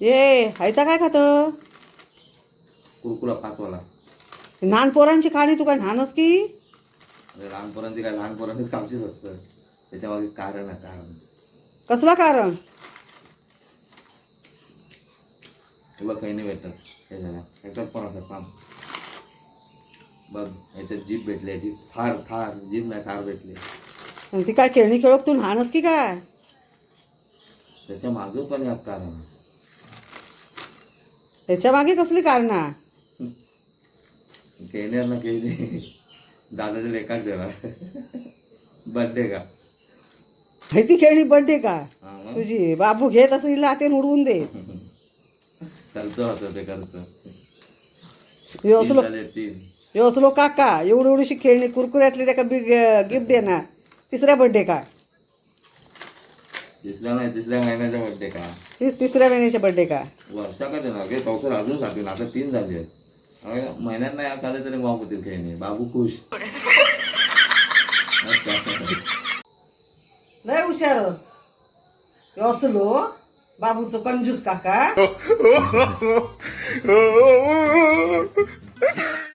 ये हायता काय खात? कुरकुरा पाचवाला लहान पोरांची खाणी तू काय लहानच की? लहान पोरांची काय लहान पोरांचीच कामचीच असतं. त्याच्यामागे कारण आहे कारण. कसला कारण? तुला काही नाही भेटत. हे झालं. ह्याच्यात पण असं काम बघ याच्यात जीप भेटली याची थार थार जीप नाही थार भेटली. आणि ती काय खेळणी खेळक तू लहानच की काय? त्याच्यामागे पण एक कारण आहे. त्याच्यामागे कसली कारणा? ना खेळणे दादाच्या लेखात देणार बर्थडे का? हाय ती खेळणी बर्थडे का? तुझी. बाबू घेत असेल हाते उडवून दे. चालतं होतं ते खर्च. हे असलो तीन असलो काका एवढी एवढीशी खेळणी कुरकुऱ्यातली त्याका गिफ्ट देणार. तिसऱ्या बर्थडे का? तिसऱ्या नाही तिसऱ्या महिन्याचा बर्थडे का? तीस तिसऱ्या महिन्याच्या बर्थडे का? वर्षा का देणार? गे पावसाळा अजून साठी आता तीन झाली आहेत. महिन्यात नाही आले तरी माफ होतील खेळणे. बाबू खुश. लय हुशारस हे असलो बाबूचं कंजूस काका.